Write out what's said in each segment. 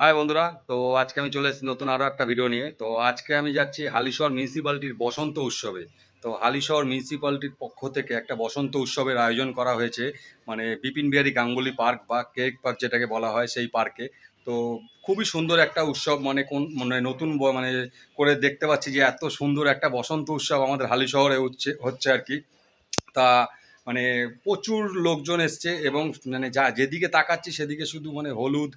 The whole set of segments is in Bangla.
হাই বন্ধুরা, তো আজকে আমি চলে এসেছি নতুন আরও একটা ভিডিও নিয়ে। তো আজকে আমি যাচ্ছি হালিশহর মিউনিসিপ্যালিটির বসন্ত উৎসবে। তো হালিশহর মিউনিসিপ্যালিটির পক্ষ থেকে একটা বসন্ত উৎসবের আয়োজন করা হয়েছে। মানে বিপিন বিহারী গাঙ্গুলি পার্ক বা কেক পার্ক যেটাকে বলা হয় সেই পার্কে। তো খুবই সুন্দর একটা উৎসব মানে কোন মানে নতুন মানে করে দেখতে পাচ্ছি যে এত সুন্দর একটা বসন্ত উৎসব আমাদের হালিশহরে হচ্ছে হচ্ছে আর কি। তা মানে প্রচুর লোকজন এসছে এবং মানে যা, যেদিকে তাকাচ্ছি সেদিকে শুধু মানে হলুদ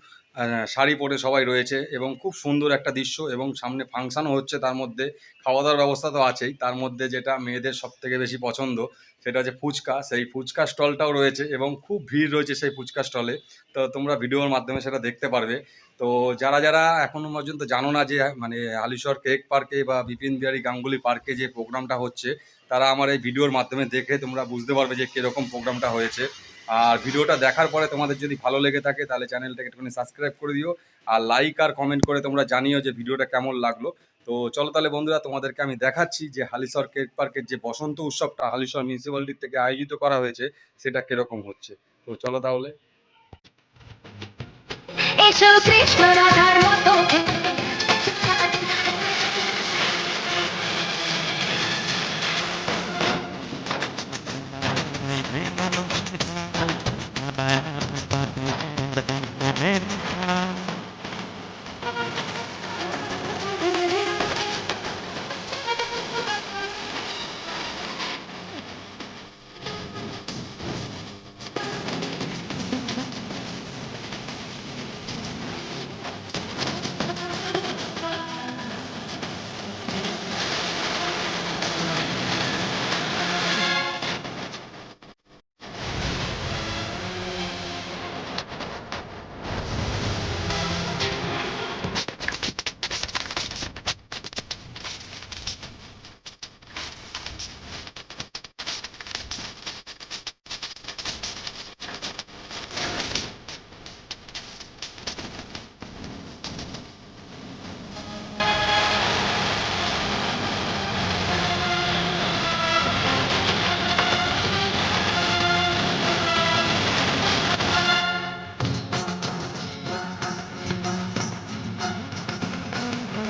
শাড়ি পরে সবাই রয়েছে এবং খুব সুন্দর একটা দৃশ্য এবং সামনে ফাংশনও হচ্ছে তার মধ্যে। খাওয়া দাওয়ার ব্যবস্থা তো আছেই। তার মধ্যে যেটা মেয়েদের সব থেকে বেশি পছন্দ সেটা হচ্ছে ফুচকা। সেই ফুচকা স্টলটাও রয়েছে এবং খুব ভিড় রয়েছে সেই ফুচকা স্টলে। তো তোমরা ভিডিওর মাধ্যমে সেটা দেখতে পারবে। তো যারা যারা এখনও পর্যন্ত জানো না যে মানে আলিশর কেক পার্কে বা বিপিন বিহারী গাঙ্গুলি পার্কে যে প্রোগ্রামটা হচ্ছে, তারা আমার এই ভিডিওর মাধ্যমে দেখে তোমরা বুঝতে পারবে যে কীরকম প্রোগ্রামটা হয়েছে। আর ভিডিওটা দেখার পরে তোমাদের যদি ভালো লেগে থাকে, তাহলে চ্যানেলটাকে একটুখানি সাবস্ক্রাইব করে দিও। আর লাইক আর কমেন্ট করে তোমরা জানিও যে ভিডিওটা কেমন লাগল। তো চলো তাহলে বন্ধুরা, তোমাদেরকে আমি দেখাচ্ছি যে হালিশহর কেক পার্কের যে বসন্ত উৎসবটা হালিশহর মিউনিসিপ্যালিটির থেকে আয়োজিত করা হয়েছে, সেটা কীরকম হচ্ছে? তো চলো তাহলে।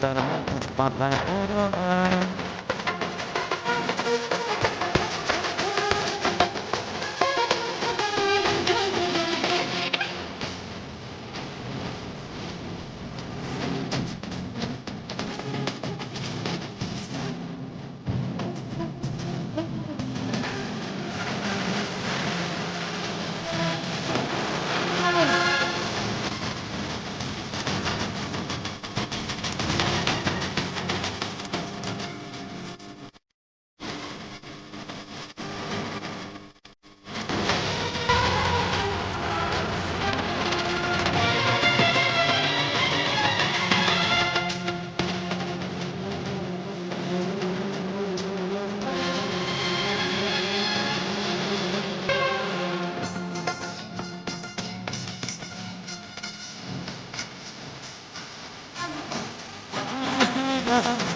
Mandana, Mandana, Mandana. Uh-huh.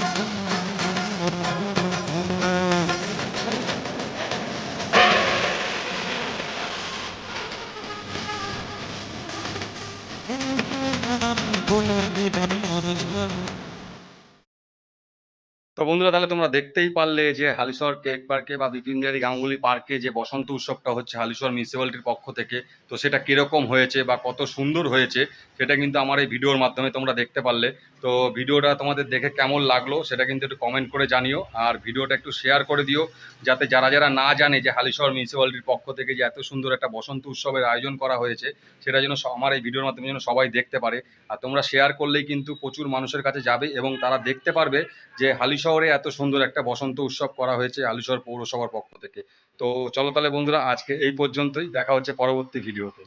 তো বন্ধুরা, তাহলে তোমরা দেখতেই পারলে যে হালিশহর কেক পার্কে বা বিপিন গাঙ্গুলি পার্কে যে বসন্ত উৎসবটা হচ্ছে হালিশহর মিউনিসিপ্যালিটির পক্ষ থেকে, তো সেটা কীরকম হয়েছে বা কত সুন্দর হয়েছে, সেটা কিন্তু আমার এই ভিডিওর মাধ্যমে তোমরা দেখতে পারলে। তো ভিডিওটা তোমাদের দেখে কেমন লাগল, সেটা কিন্তু একটু কমেন্ট করে জানিও, আর ভিডিওটা একটু শেয়ার করে দিও, যাতে যারা যারা না জানে যে হালিশহর মিউনিসিপ্যালিটির পক্ষ থেকে যে এত সুন্দর একটা বসন্ত উৎসবের আয়োজন করা হয়েছে, সেটা যেন আমার এই ভিডিওর মাধ্যমে যেন সবাই দেখতে পারে। আর তোমরা শেয়ার করলেই কিন্তু প্রচুর মানুষের কাছে যাবে এবং তারা দেখতে পারবে যে শহরে এত সুন্দর একটা বসন্ত উৎসব করা হয়েছে আলিশহর পৌরসভার পক্ষ থেকে। তো চলো তাহলে বন্ধুরা, আজকে এই পর্যন্তই। দেখা হচ্ছে পরবর্তী ভিডিওতে।